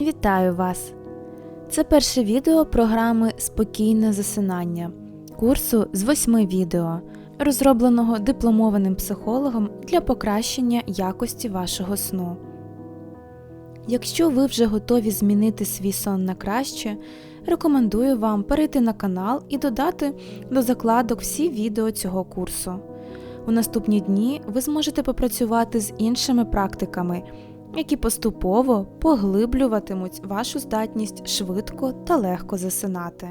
Вітаю вас! Це перше відео програми Спокійне засинання курсу з восьми відео, розробленого дипломованим психологом для покращення якості вашого сну. Якщо ви вже готові змінити свій сон на краще, рекомендую вам перейти на канал і додати до закладок всі відео цього курсу. У наступні дні ви зможете попрацювати з іншими практиками, які поступово поглиблюватимуть вашу здатність швидко та легко засинати.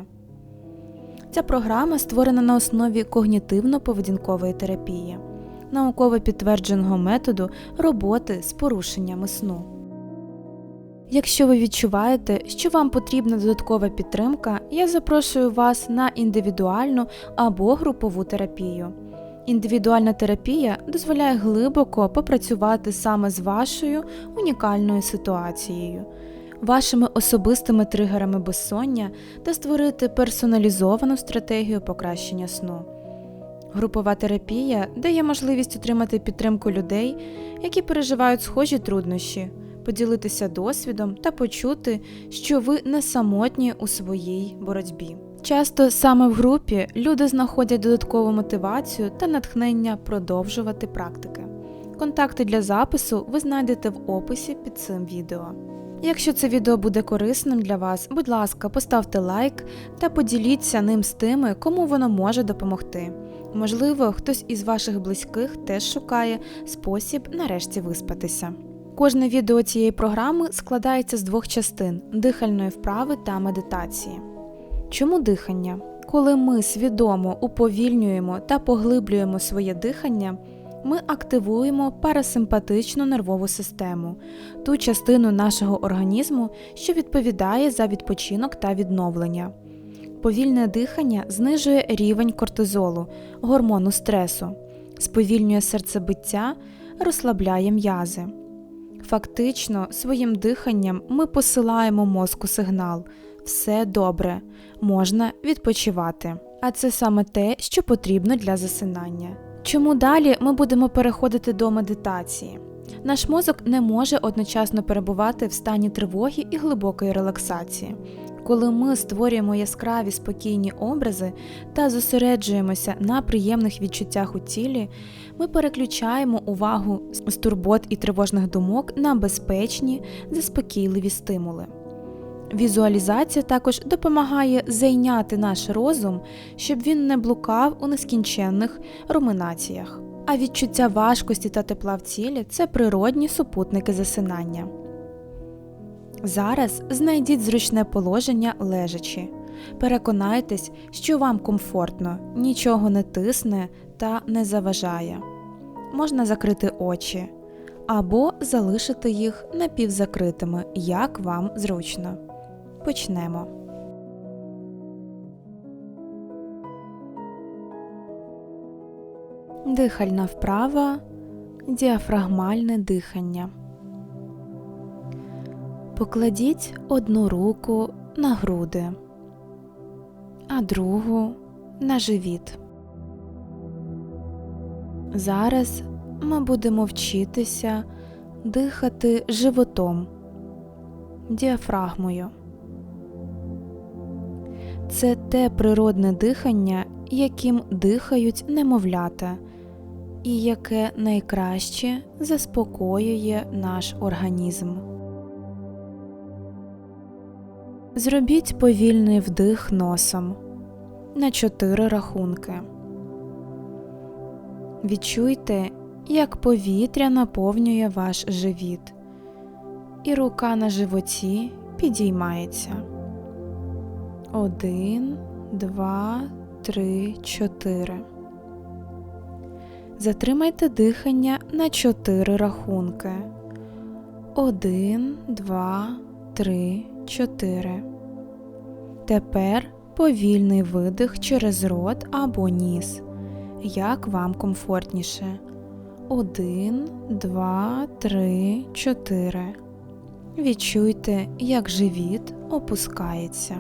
Ця програма створена на основі когнітивно-поведінкової терапії, науково підтвердженого методу роботи з порушеннями сну. Якщо ви відчуваєте, що вам потрібна додаткова підтримка, я запрошую вас на індивідуальну або групову терапію. Індивідуальна терапія дозволяє глибоко попрацювати саме з вашою унікальною ситуацією, вашими особистими тригерами безсоння та створити персоналізовану стратегію покращення сну. Групова терапія дає можливість отримати підтримку людей, які переживають схожі труднощі, поділитися досвідом та почути, що ви не самотні у своїй боротьбі. Часто саме в групі люди знаходять додаткову мотивацію та натхнення продовжувати практики. Контакти для запису ви знайдете в описі під цим відео. Якщо це відео буде корисним для вас, будь ласка, поставте лайк та поділіться ним з тими, кому воно може допомогти. Можливо, хтось із ваших близьких теж шукає спосіб нарешті виспатися. Кожне відео цієї програми складається з двох частин дихальної вправи та медитації. Чому дихання? Коли ми свідомо уповільнюємо та поглиблюємо своє дихання, ми активуємо парасимпатичну нервову систему, ту частину нашого організму, що відповідає за відпочинок та відновлення. Повільне дихання знижує рівень кортизолу, гормону стресу, сповільнює серцебиття, розслабляє м'язи. Фактично, своїм диханням ми посилаємо мозку сигнал все добре, можна відпочивати. А це саме те, що потрібно для засинання. Чому далі ми будемо переходити до медитації? Наш мозок не може одночасно перебувати в стані тривоги і глибокої релаксації. Коли ми створюємо яскраві спокійні образи та зосереджуємося на приємних відчуттях у тілі, ми переключаємо увагу з турбот і тривожних думок на безпечні, заспокійливі стимули. Візуалізація також допомагає зайняти наш розум, щоб він не блукав у нескінченних руминаціях. А відчуття важкості та тепла в тілі це природні супутники засинання. Зараз знайдіть зручне положення лежачи. Переконайтесь, що вам комфортно, нічого не тисне та не заважає. Можна закрити очі або залишити їх напівзакритими, як вам зручно. Почнемо. Дихальна вправа, діафрагмальне дихання. Покладіть одну руку на груди, а другу на живіт. Зараз ми будемо вчитися дихати животом, діафрагмою. Це те природне дихання, яким дихають немовлята, і яке найкраще заспокоює наш організм. Зробіть повільний вдих носом на чотири рахунки. Відчуйте, як повітря наповнює ваш живіт, і рука на животі підіймається. Один, два, три, чотири. Затримайте дихання на чотири рахунки. Один, два, три, чотири. Тепер повільний видих через рот або ніс. Як вам комфортніше. Один, два, три, чотири. Відчуйте, як живіт опускається.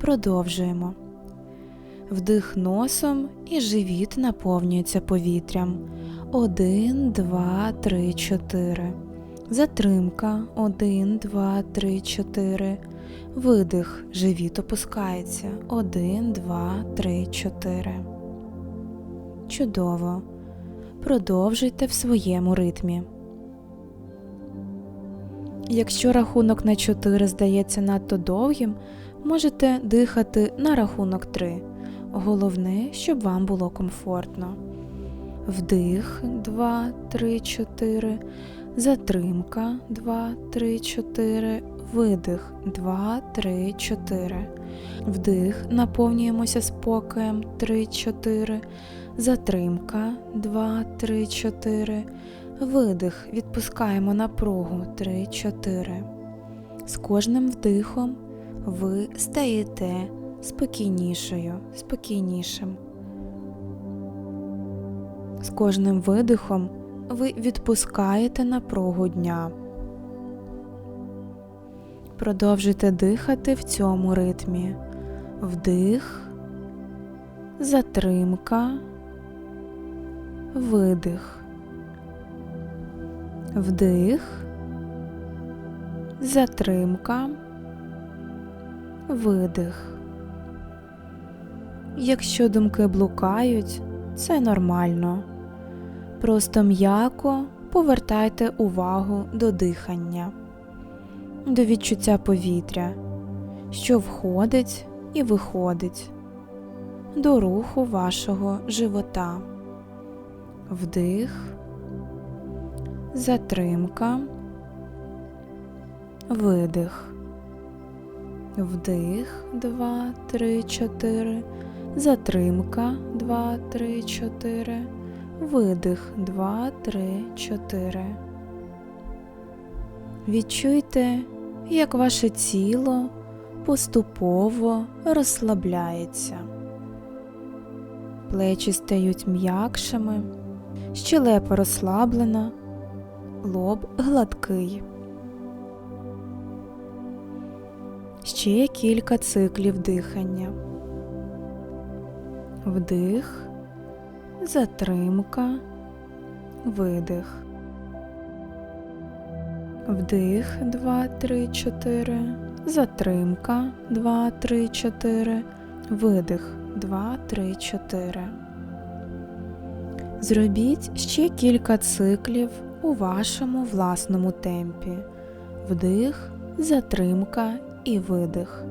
Продовжуємо. Вдих носом і живіт наповнюється повітрям. Один, два, три, чотири. Затримка 1, 2, 3, 4. Видих. Живіт опускається. 1, 2, 3, 4. Чудово. Продовжуйте в своєму ритмі. Якщо рахунок на 4 здається надто довгим, можете дихати на рахунок 3. Головне, щоб вам було комфортно. Вдих 2, 3, 4. Затримка 2, 3, 4. Видих 2, 3, 4. Вдих. Наповнюємося спокоєм 3, 4. Затримка 2, 3, 4. Видих. Відпускаємо напругу 3, 4. З кожним вдихом ви стаєте спокійнішою, спокійнішим. З кожним видихом ви відпускаєте напругу дня. Продовжуйте дихати в цьому ритмі. Вдих, затримка, видих. Вдих, затримка, видих. Якщо думки блукають, це нормально. Просто м'яко повертайте увагу до дихання, до відчуття повітря, що входить і виходить, до руху вашого живота. Вдих, затримка, видих. Вдих, два, три, чотири. Затримка 2, 3, 4. Видих 2, 3, 4. Відчуйте, як ваше тіло поступово розслабляється. Плечі стають м'якшими, щелепа розслаблена, лоб гладкий. Ще кілька циклів дихання. Вдих, затримка, видих. Вдих 2, 3, 4. Затримка 2, 3, 4. Видих 2, 3, 4. Зробіть ще кілька циклів у вашому власному темпі. Вдих, затримка і видих.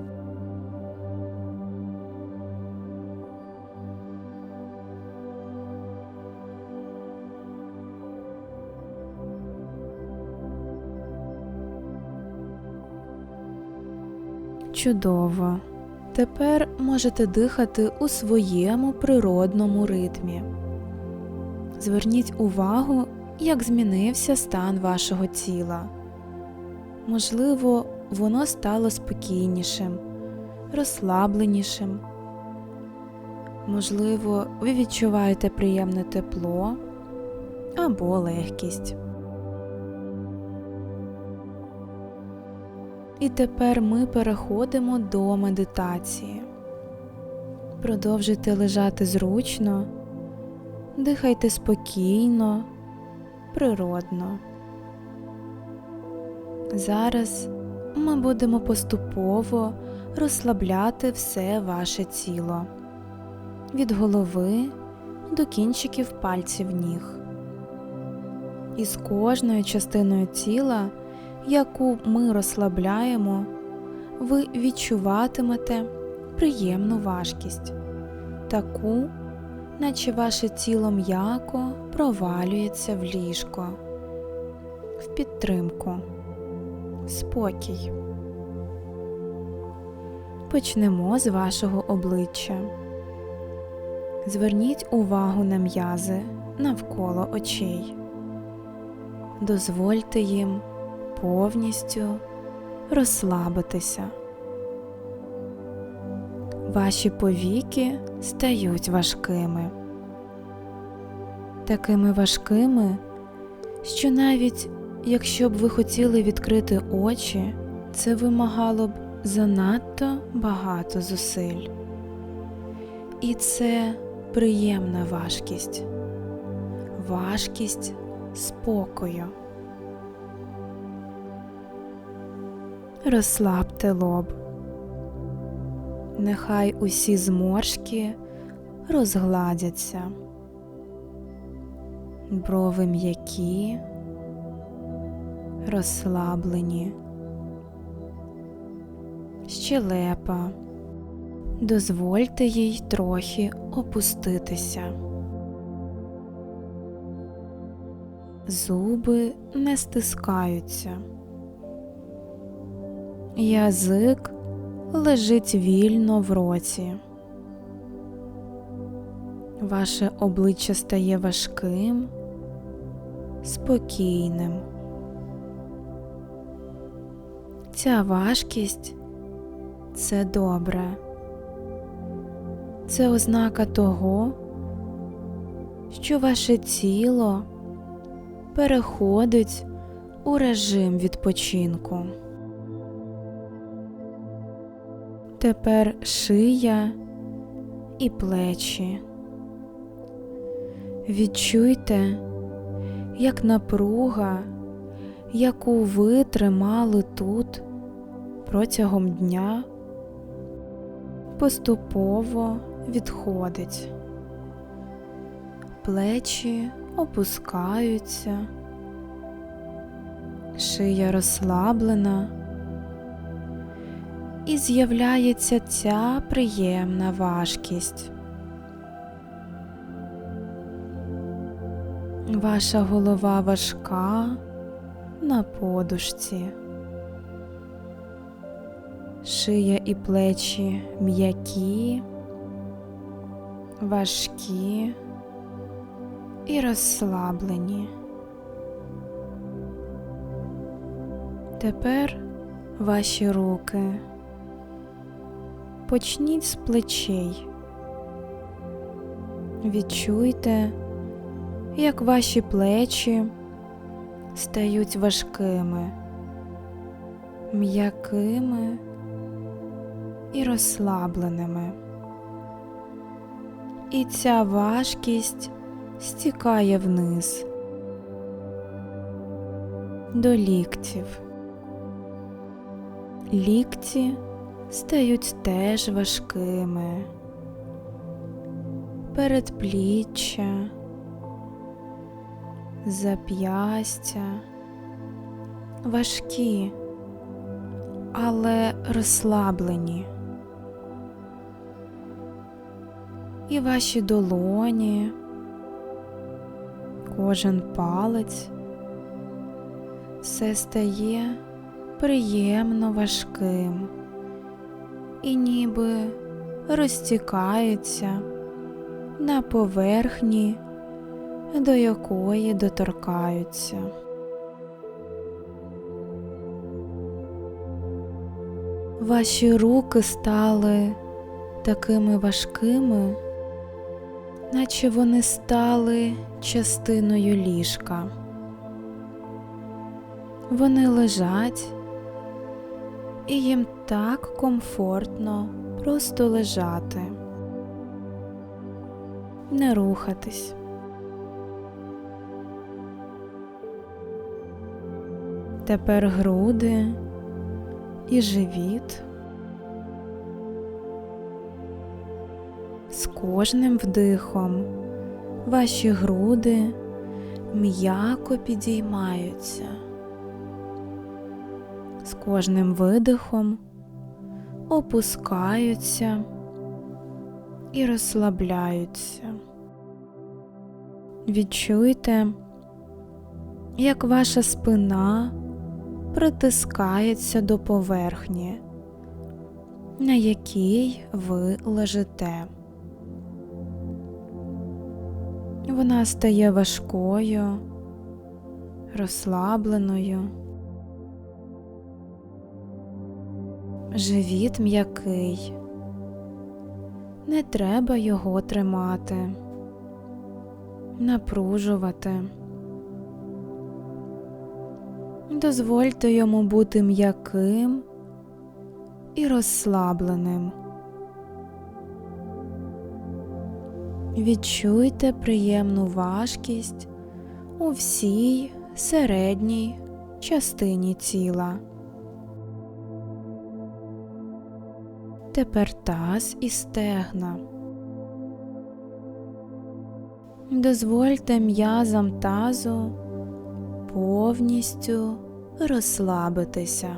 Чудово. Тепер можете дихати у своєму природному ритмі. Зверніть увагу, як змінився стан вашого тіла. Можливо, воно стало спокійнішим, розслабленішим. Можливо, ви відчуваєте приємне тепло або легкість. І тепер ми переходимо до медитації. Продовжуйте лежати зручно, дихайте спокійно, природно. Зараз ми будемо поступово розслабляти все ваше тіло від голови до кінчиків пальців ніг. І з кожною частиною тіла яку ми розслабляємо, ви відчуватимете приємну важкість, таку, наче ваше тіло м'яко провалюється в ліжко, в підтримку, спокій. Почнемо з вашого обличчя. Зверніть увагу на м'язи навколо очей. Дозвольте їм повністю розслабитися. Ваші повіки стають важкими, такими важкими, що навіть якщо б ви хотіли відкрити очі, це вимагало б занадто багато зусиль. І це приємна важкість, важкість спокою. розслабте лоб. Нехай усі зморшки розгладяться, брови м'які, розслаблені, щелепа. Дозвольте їй трохи опуститися. Зуби не стискаються. Язик лежить вільно в роті. Ваше обличчя стає важким, спокійним. Ця важкість це добре. Це ознака того, що ваше тіло переходить у режим відпочинку. Тепер шия і плечі. Відчуйте, як напруга, яку ви тримали тут протягом дня, поступово відходить. Плечі опускаються, шия розслаблена і з'являється ця приємна важкість. Ваша голова важка на подушці, шия і плечі м'які, важкі і розслаблені. Тепер ваші руки. Почніть з плечей. Відчуйте, як ваші плечі стають важкими, м'якими і розслабленими. І ця важкість стікає вниз до ліктів. Лікті стають теж важкими, передпліччя, зап'ястя, важкі, але розслаблені. І ваші долоні, кожен палець. Все стає приємно важким. І ніби розтікається на поверхні, до якої доторкаються. Ваші руки стали такими важкими, наче вони стали частиною ліжка. Вони лежать і їм так комфортно просто лежати, не рухатись. Тепер груди і живіт. Кожним вдихом ваші груди м'яко підіймаються з кожним видихом опускаються і розслабляються. Відчуйте, як ваша спина притискається до поверхні, на якій ви лежите. Вона стає важкою, розслабленою. Живіт м'який, не треба його тримати, напружувати. Дозвольте йому бути м'яким і розслабленим. Відчуйте приємну важкість у всій середній частині тіла. Тепер таз і стегна. Дозвольте м'язам тазу повністю розслабитися.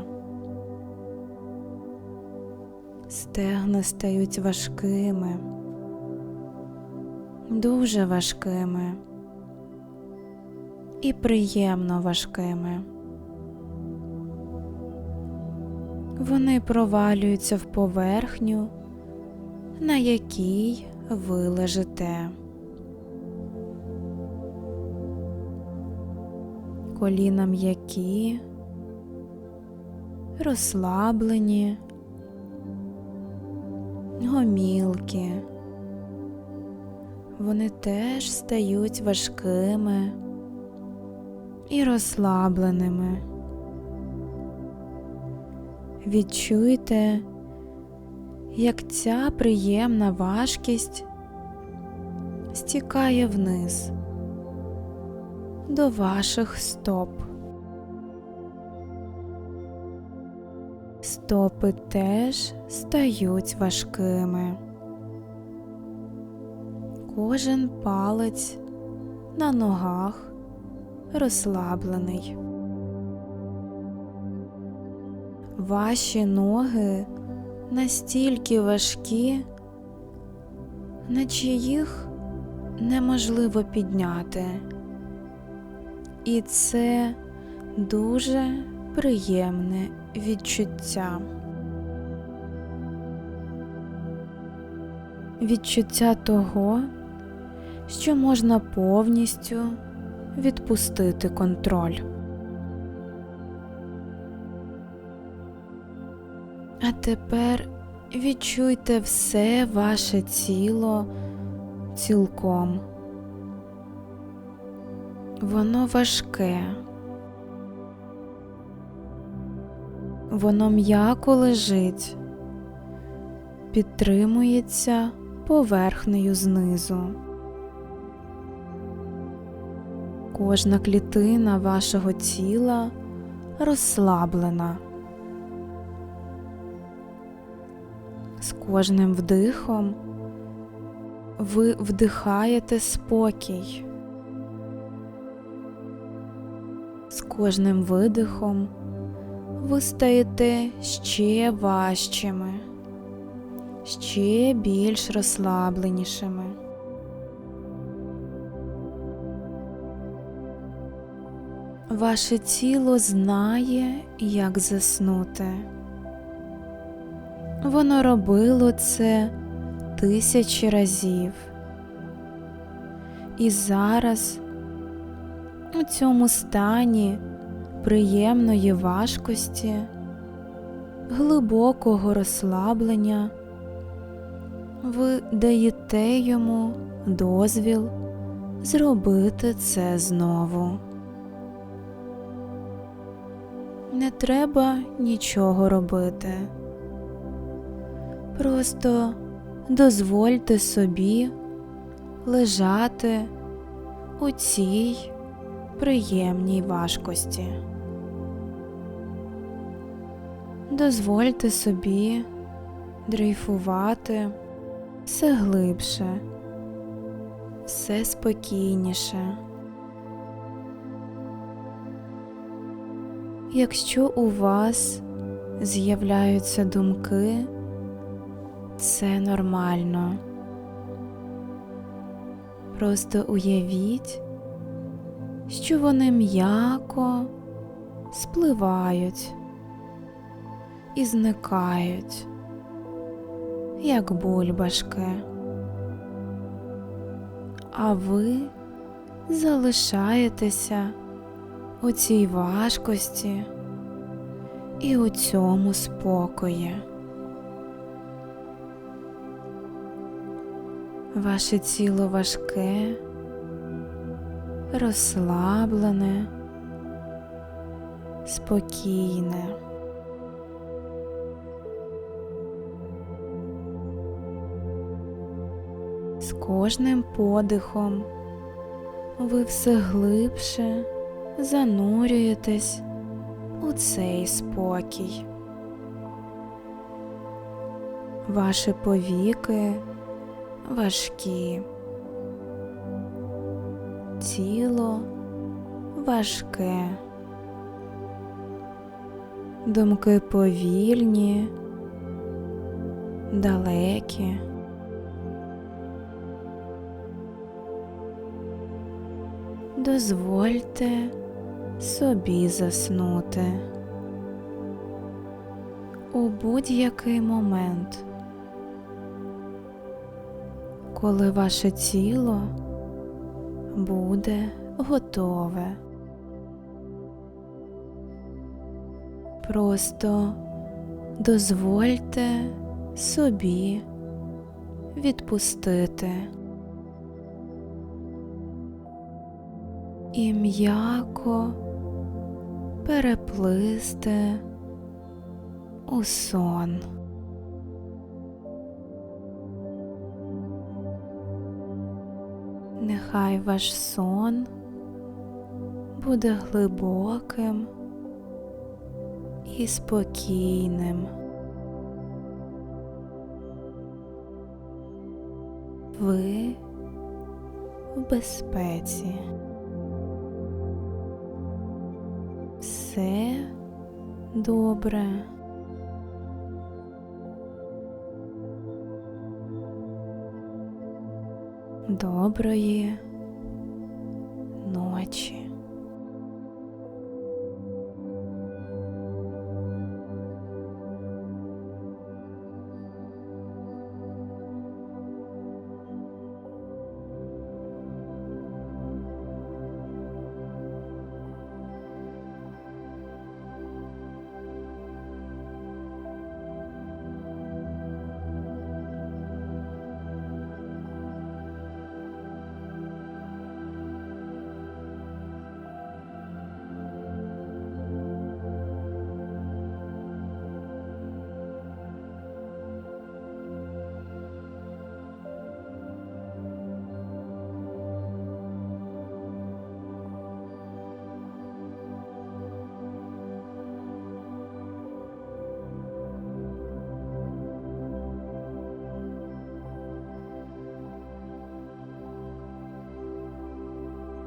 Стегна стають важкими, дуже важкими і приємно важкими. Вони провалюються в поверхню, на якій ви лежите. Коліна м'які, розслаблені, гомілки. Вони теж стають важкими і розслабленими. Відчуйте, як ця приємна важкість стікає вниз до ваших стоп. Стопи теж стають важкими. Кожен палець на ногах розслаблений. Ваші ноги настільки важкі, наче їх неможливо підняти. І це дуже приємне відчуття. Відчуття того, що можна повністю відпустити контроль. А тепер відчуйте все ваше тіло цілком. Воно важке, воно м'яко лежить, підтримується поверхнею знизу. Кожна клітина вашого тіла розслаблена. З кожним вдихом ви вдихаєте спокій. З кожним видихом ви стаєте ще важчими, ще більш розслабленішими. Ваше тіло знає, як заснути. Воно робило це тисячі разів. І зараз у цьому стані приємної важкості, глибокого розслаблення ви даєте йому дозвіл зробити це знову. Не треба нічого робити. Просто дозвольте собі лежати у цій приємній важкості. Дозвольте собі дрейфувати все глибше, все спокійніше. Якщо у вас з'являються думки, це нормально. Просто уявіть, що вони м'яко спливають і зникають, як бульбашки, а ви залишаєтеся у цій важкості і у цьому спокої. Ваше тіло важке, розслаблене, спокійне. З кожним подихом ви все глибше занурюєтесь у цей спокій. Ваші повіки важкі. Тіло важке. Думки повільні, далекі. Дозвольте собі заснути у будь-який момент, коли ваше тіло буде готове. Просто дозвольте собі відпустити і м'яко переплисти у сон. Нехай ваш сон буде глибоким і спокійним. Ви в безпеці. Все добре. Доброї ночі.